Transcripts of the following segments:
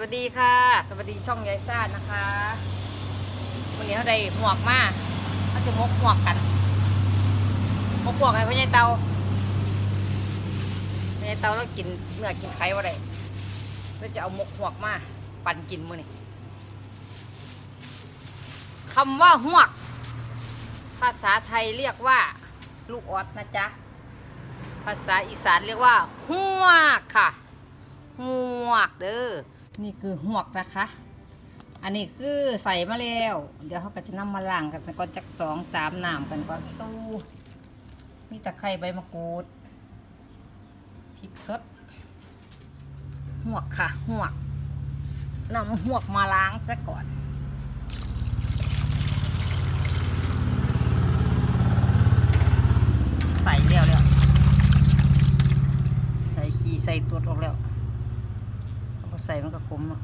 วัสดีค่ะ สวัสดีช่องยายซ่านะคะวันนี้เขาได้หมวกมาเขาจะมกหมวกกันมกหมวกให้พ่อใหญ่เตาพ่อใหญ่เตาต้องกินเนื้อกินไข่ว่าได้แล้วจะเอามกหวกมาปั่นกินมื้อนี้คำว่าหวก ภาษาไทยเรียกว่า ลูกออดนะจ๊ะภาษาอีสานเรียกว่าหวกค่ะหวกเด้อ นี่คือหวกนะคะ อันนี้คือใส่มาแล้ว เดี๋ยวเขาก็จะนำมาล้างกันก่อนจักสองสามน้ำกันก่อนตู้มีตะไคร้ใบมะกรูดพริกสดหวกค่ะหวกนำหวกมาล้างซะก่อนใส่แล้วแล้วใส่ขี้ใส่ตัวออกแล้ว ใส่มันก็ขมเนาะ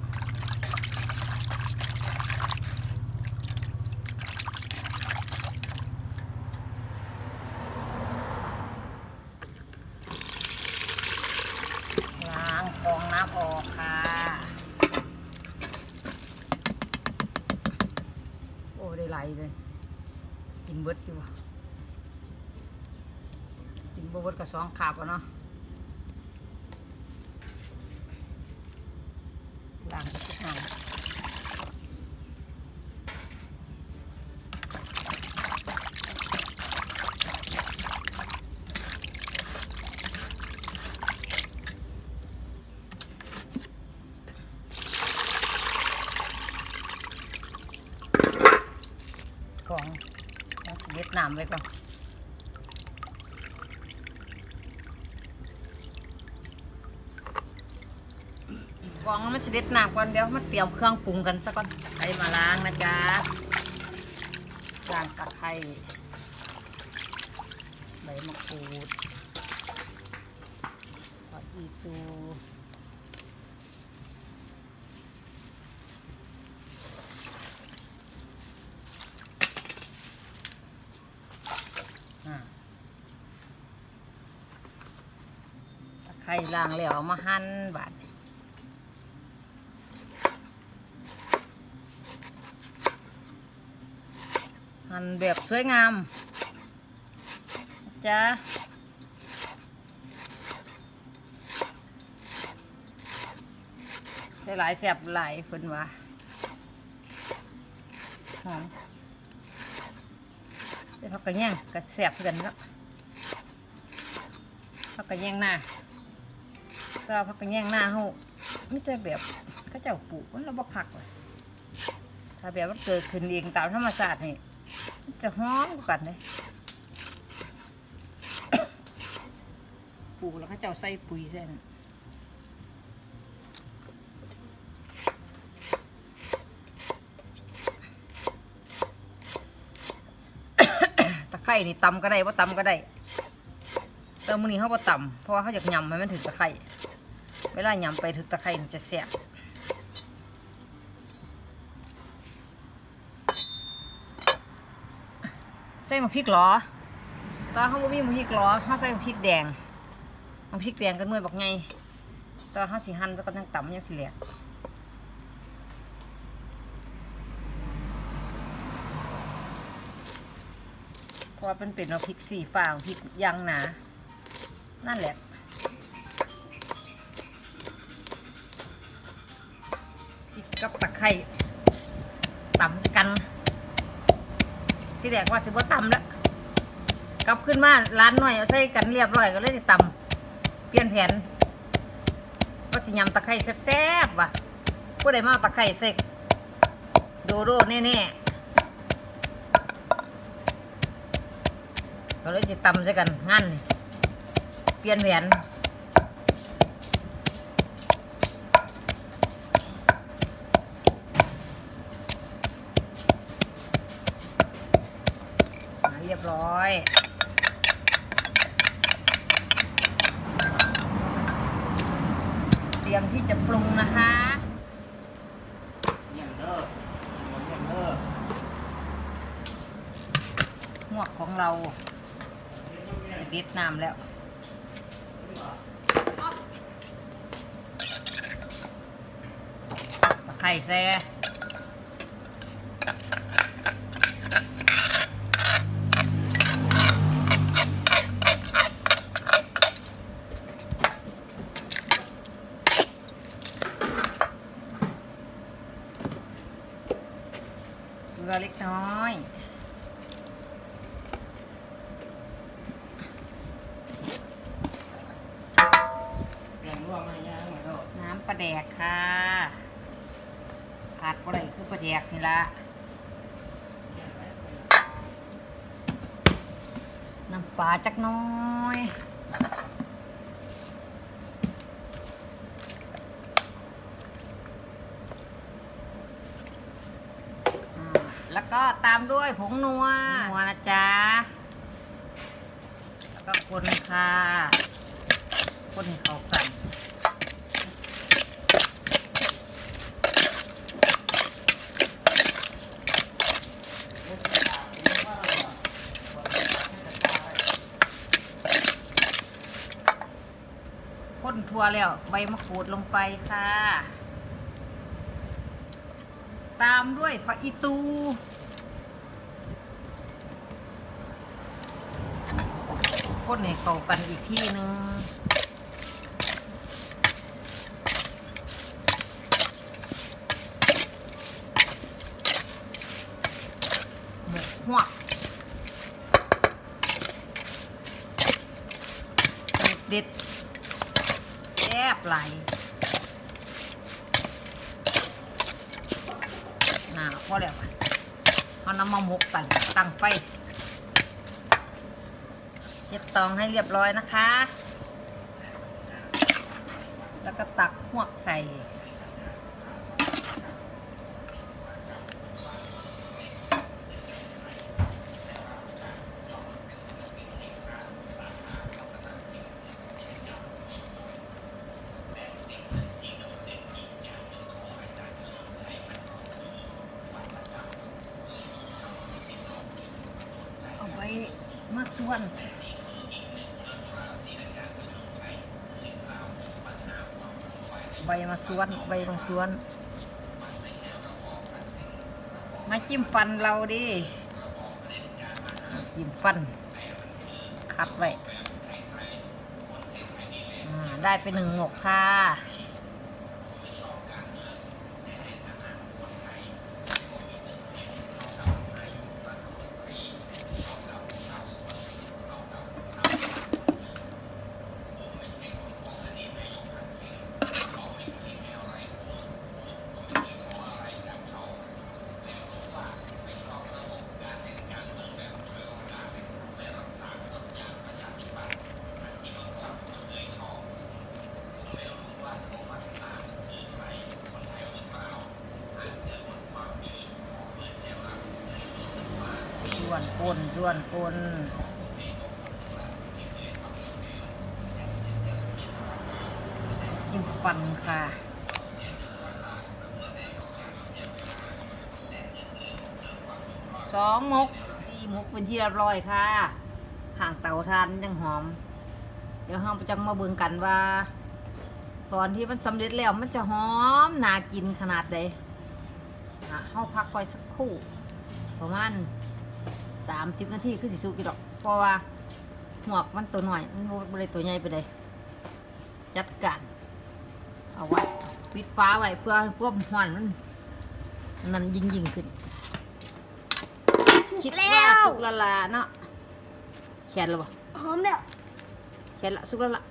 ล้างกองน้ำออกค่ะ โอ้ได้ไหลเลย กินเบิดดีวะกินบ่เบิดก็สองขาบอะเนาะ ล้างทุกน้ำกองแล้วเด็ดน้ำไว้ก่อนกองมันสิเด็ดน้ำก่อนเดี๋ยวมาเตรียมเครื่องปรุงกันซะก่อนไปมาล้างนะจ๊ะล้างตะไคร้ใบมะกรูดผักอีตู ไคร้ล้างแล้วเอามาหั่นบาดนี้หั่นแบบสวยงามจ้าใส่หลายแสบหลายเพิ่นว่าหอม ผักกระเนียงกระแสบคือกันเนาะผักกระเนียงหน้าก็ผักกระเนียงหน้าเฮาไม่แต่แบบเขาเจ้าปลูกมันเราบ่คักเลยถ้าแบบมันเกิดขึ้นเองตามธรรมชาตินี่จะหอมกันเลยปลูกแล้วเขาจะเอาใส่ปุ๋ยใส่นั่ ไข่นี่ตำก็ได้ว่าตำก็ได้แต่มื้อนี้เขาบ่ตำเพราะว่าเขาอยากยำให้มันถึงตะไคร่เวลายำไปถึงตะไคร่มันจะแซ่บใส่หมกพริกเหรอตอนเขาบ่มีหมกพริกเหรอเขาใส่หมกพริกแดงหมกพริกแดงก็หน่วยบอกไงตอนเขาสิหั่นแล้วก็ยังตำยังสิแหลกเราะว่าเป็นเป็นหมกพริกสีฟ้าหมกพริกยางหนา นั่นแหละพริกกับตะไคร้ตำกัน ที่แรกว่าสิบ่ตำแล้วกลับขึ้นมาร้านหน่อยเอาใส่กันเรียบร้อยก็เลยสิตำเปลี่ยนแผนว่าสิยำตะไคร้แซ่บๆว่ะผู้ใดมาตะไคร้ใส่โดโดแน่ๆ ก็เลยสิตำใส่กันงั้นนี่เปลี่ยนแผนอ่าเรียบร้อยเตรียมที่จะปรุงนะคะเยี่ยมเด้อเยี่ยมเด้อหมวกของเรา สเด็ดน้ำแล้ว ไข่แซ่เกลือเล็กน้อย แรงรั่วมาย่างมาโดด น้ำป ลาแดกค่ะขาดอะไรคือปลาแดกนี่ละน้ำปลาจักน้อยแล้วก็ตามด้วยผงนัว นัวนะจ๊ะ แล้วก็คนค่ะ คนเข้ากัน ข้นทั วแล้ว ใบมะกรูดลงไปค่ะ ตามด้วยผักอีตูข้นให้เข้ากันอีกที่หนึ่งหมกหวกเด็ด ๆแซ่บไหลายน่าพอแล้วเอาน้ำมันหมกตันตั้งไฟ เช็ดตองให้เรียบร้อยนะคะ แล้วก็ตักหวกใส่ เอาไว้มา ส่วนใบมาส่วนใบมาส่วน มาจิ้มฟันเราดิจิ้มฟัน คัดไว้ได้ไปหนึ่งหมกค่ะ วนปนส่วนปนจิ้มฟันค่ะสองมกสี่มกเป็นที่เรียบร้อยค่ะห่างเตาทานยังหอม เดี๋ยวเราจะมาเบิ่งกันว่า ตอนที่มันสำเร็จแล้วมันจะหอมน่ากินขนาดใดอะเฮาพักไว้สักครู่ประมาณ สามสิบนาทีคือสิสุกอีดอก เพราะว่าหัวกมันตัวหน่อย มันบ่ได้ตัวใหญ่ไปเลยจัดการเอาไว้ปิดฟ้าไว้เพื่อให้พวกหอนมันนั่นยิงยิงๆขึ้น คิดว่าสุกและลาเนาะแขนแล้วบ่หอมแล้วแขนละสุกและละ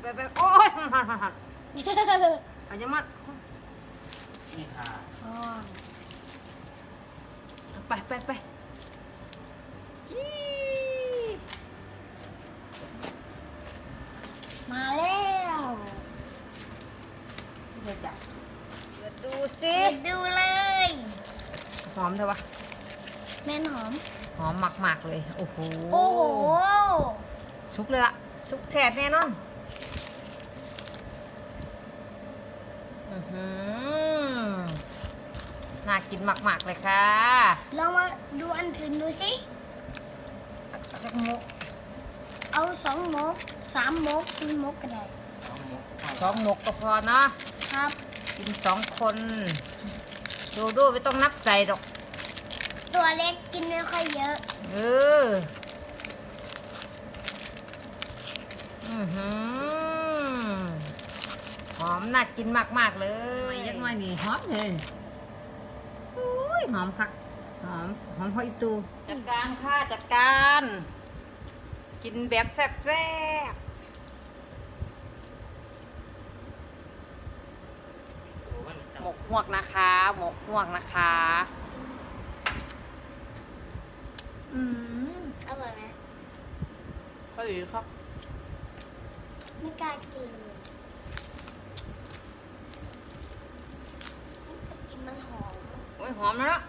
ไปไปโอ้ยอาจจะมัด นี่ค่ะ ไปไปไปจี้มาแล้วเดี๋ยวจับเดี๋ยวดูสิดูเลยหอมเถอะวะแม่นหอม หอมมากๆเลย โอ้โห โอ้โห สุกเลยละสุกแทดแน่นอนอื้อหือ น่ากินมาก ๆ เลยค่ะลองมาดูอันอื่นดูสิจักมุกเอาสองมกสามมกสี่มกก็ได้สองหมกสองหมกก็พอเนาะครับ กินสองคนโดโดไม่ต้องนับใส่หรอก ตัวเล็กกินไม่ค่อยเยอะเอออือหือหอมน่ากินมาก ๆ เลยยังไงนี่หอมเลยอุ้ย หอมคักหอมหอมหอยตูจัดการค่ะจัดการ กินแบบแซ่บโอ้มันๆจับหมกหวกนะคะ หมกหวกนะคะ อืมอร่อยไหมก็ดีครับ ไม่กล้ากินกินมันห อมโอ้ยหอมแล้วเนาะ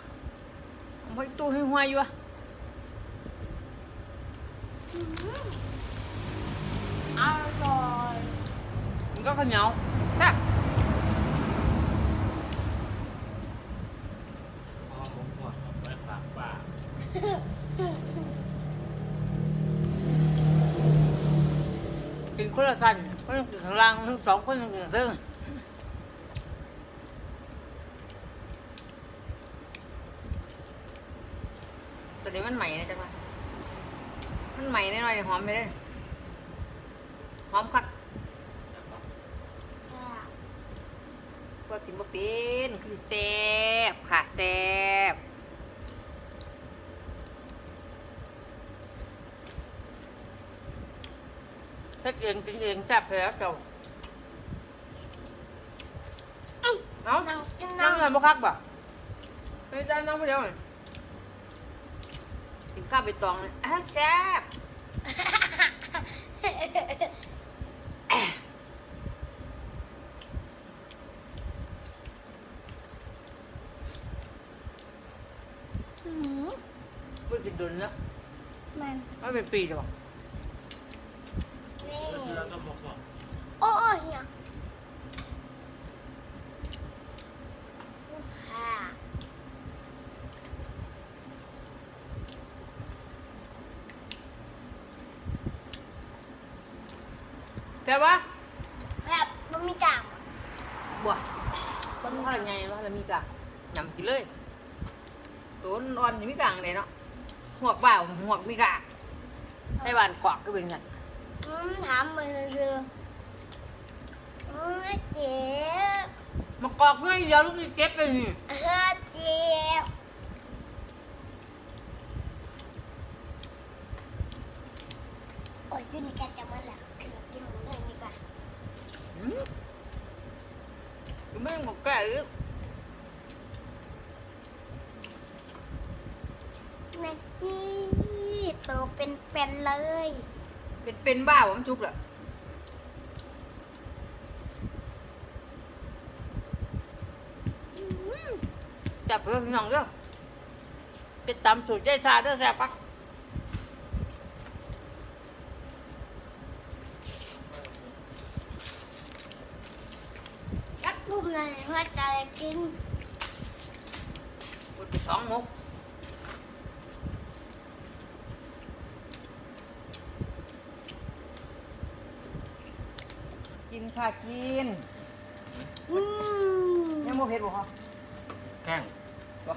หอมหอยตูให้ห้วยอยู่อะอื้อหืออร่อยมันก็ข้าวเหนียวแซ่บพอหมกหมดเอาไว้ฝากป้ากินคนละกันคนหนึ่งกินข้างล่างทั้งสองคนหนึ่งกินข้างเทิงแต่เดี๋ยวมันใหม่นะจังหวะมันใหม่แน่นอนหอมไปเลยหอมคักจับปะก็กินบ่เป็นคือแซ่บค่ะแซ่บเฮ็ดเองกินเองแซ่บแล้วเจ้าเอ้านั่งกินนั่นั่งงทำบ่คักบ่ไม่ได้นั่งผู้เดียวนี่กิน ข้าวใบตองเลยอะแซ่บบ่กินดุนแล้วมันมันเป็นปีจ้ะบ่นี่ ก็คือเราก็หมกหมด โอ้ยเฮียค่ะ แต่ว่าแบบมันมีกากบัวคนเขาอะไรไงว่าเรามีกางยำกินเลยตัวอ่อนๆยังมีกางเลยเนาะหัวกเปล่าหัวกมีกางไต้หวันกวากก็เป็นกันอืมถามมือคืออืมเจ็บมากอกเพื่อนเดียวลูกนี่เจ็บเลยนี่เออเจ็บโอ้ยยูนิแกจะมาแล้วกินกินหมูเลยดีกว่า อืม ก็ไม่ต้องแก่หรือนี่โตเป็นเป็นๆเลย เป็นเป็นบ้าผมทุกข์แหละจับเพื่อนพี่น้องเด้อจะตำสูตรใจชาเด้อแซ่บปัก รักลูกเลยว่าจะ กินกดไปสองมุกกินค่ะกินอืมยังโมเผ็ดบ่ครับแข้งบ่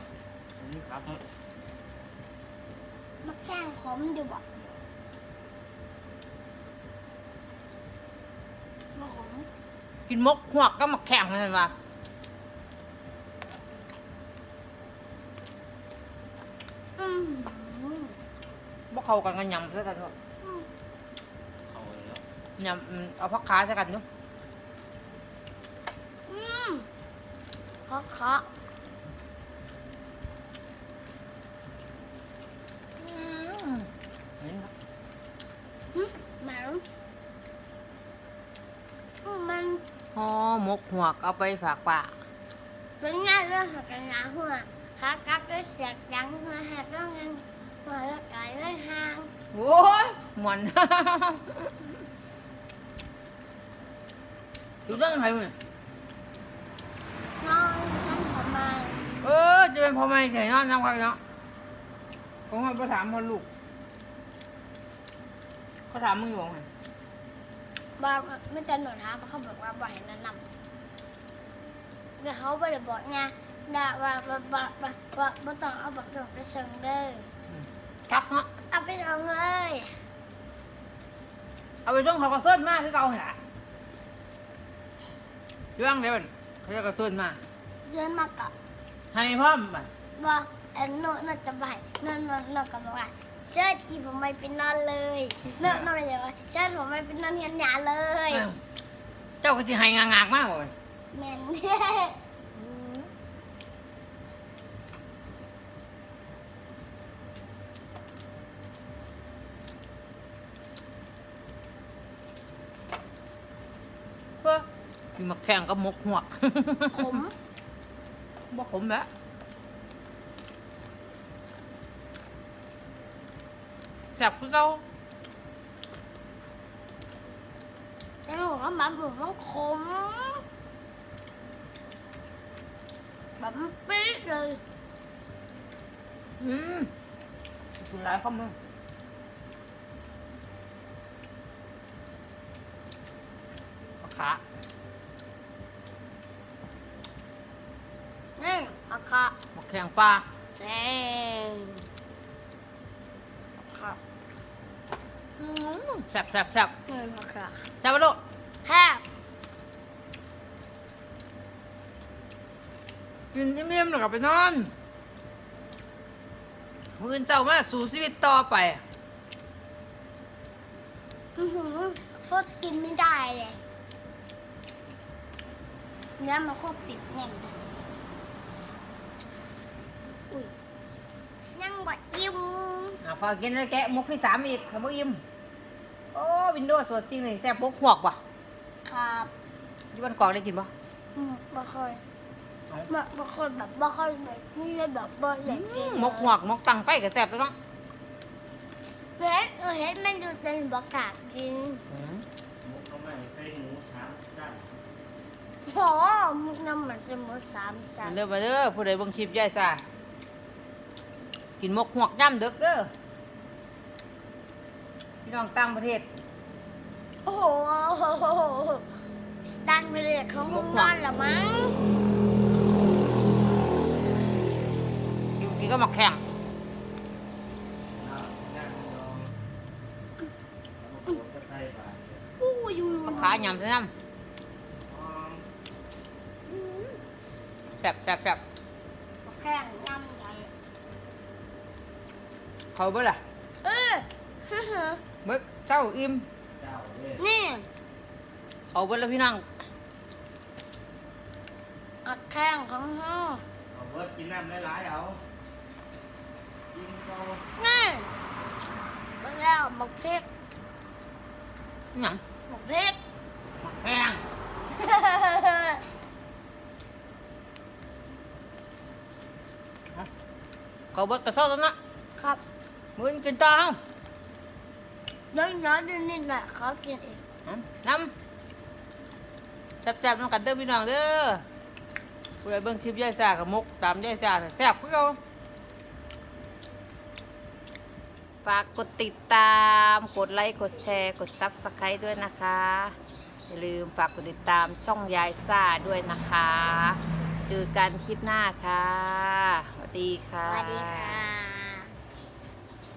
อันนี้ครับมาแข่งขมอยู่บ่บ่ขมกินมกหวกก็มาแข่งกันว่า อืม บ่ เข้ากันกันยำใช่กันบ่อืมเอาเลยแล้วยำอืมเอาผักขาใช่กันเนาะอืมเคาะเคาะเห็นครับหึหมันอืมมันห่อหมกหวกเอาไปฝากป่าเป็นง่ายเรื่องหักกันหนาหัวขากัดด้วยเสียกดังหัวหักแล้วงัน หัวแล้วไก่ด้วยหางโอ้ยหมันอยู่เรื่องอะไรมึงนอนนั่นประมาณเออ จะเป็นพ่อแม่ใช่เนาะน้ำกันเนาะผมให้ไปถามพ่อลูกเขาเขาถามมึงอยู่ไงบอกไม่จะหนูถามเขาบอกว่าบ่ให้แนะนำแต่เขาไม่ได้บอกไงด่าว่าว่าว่าว่าว่าบ่ต้องเอาบักดอกไปส่งเด้อ คักเนาะเอาไปส่งเลยเอาไปส่งเขาก็เส้นมากที่เก่าหั่นล่ะเรื่องเดียวมันเขาจะกระเส้นมาเชิญมากับให้พร้อมบัดบอกเอ็นโน่น่าจะไปโน่นโน่นโน่นก็บอกว่าเชิญอีผมไม่ไปนอนเลยโน่นโน่นอย่างว่าเชิญผมไม่ไปนอนเฮียนหยาเลยอ้าวเจ้าก็สิให้งางๆมากเลยแม่น เพื่อกิน มาแข่งกับมกหวกผมบ่ขมแล้วแซ่บคือเก่าแต่หนูว่าหมาผมต้องขมแบบมันปี๊ดเลยอืมคุณร้ายเข้ามาปลาขา นี่อะค่ะ มาแข่งปลาแดงอะค่ะอืมแซ่บแซ่บแซ่บนี่อะค่ะแซ่บปะลูกแฮบกินเมี่ยมๆแล้วก็ไปนอนมื้ออื่นเจ้ามาสู่ชีวิตต่อไป อือหือสดกินไม่ได้เลยเนื้อมันโคตรติดแน่นเลยอุ้ยยังบ่อิ่ม อะฝากกินแล้วแกะมุกที่สามอีกขบอิ่มโอ้วินโดว์สดจริงเลยแซ่บมกหวกว่ะครับอยู่บ้านกอกได้กินปะอืมบ่เคยเอ้าบ่บ่เคยแบบบ่เคยแบบนี่เลยแบบบ่อยากกินมกหวกมกตังไฟก็แซ่บแล้วเนาะเห็นเออเห็นมันดูเต็มบ่กล้ากินอืมหมกก็ไม่ใส่หมูสามสั้นโหมึงน้ำมันจะหมดสามสันเด้อมาเด้อผู้ใดเบิ่งคลิปยายซ่า กินมกหวกย่ำเด็กเด้อพี่น้องต่างประเทศ โอ้โหดังไปเลยเขาคงนอนละมั้งกินกินก็มาแข่งน้ำย่างดองแล้วก็กดใส่บาตรอู้อยู่ปลาขายำใส่น้หอมำแซ่บแซ่บแซ่บแข่งน้ำใหญ่ เขาเบิ่ล่ะเออฮึฮึเบิ่เจ้าอิ่มเจ้าเลยนี่เขาเบิ่แล้วพี่น้องอัดแข้งของเฮาเอาเบิดกินน้ำหลายๆเอากินเกานี่เบิ่งแล้วหมกพริกอิหยังหมกพริกมาแข่งเขาเบิ่กระเซ้าแล้วนะครับ มื้อนี้กินต่อเฮาน้อยน้อยนิดนิดหน่อยเขากินอีกเอาน้ำแซ่บๆน้ำกันเด้อพี่น้องเด้อผู้ใดเบิ่งคลิปยายซ่ากับมุกตามยายซ่าน่ะแซ่บคือเก่าฝากกดติดตาม กดไลค์ กดแชร์ กดซับสไครต์ด้วยนะคะ อย่าลืมฝากกดติดตามช่องยายซ่าด้วยนะคะ เจอกันคลิปหน้าค่ะ สวัสดีค่ะ สวัสดีค่ะ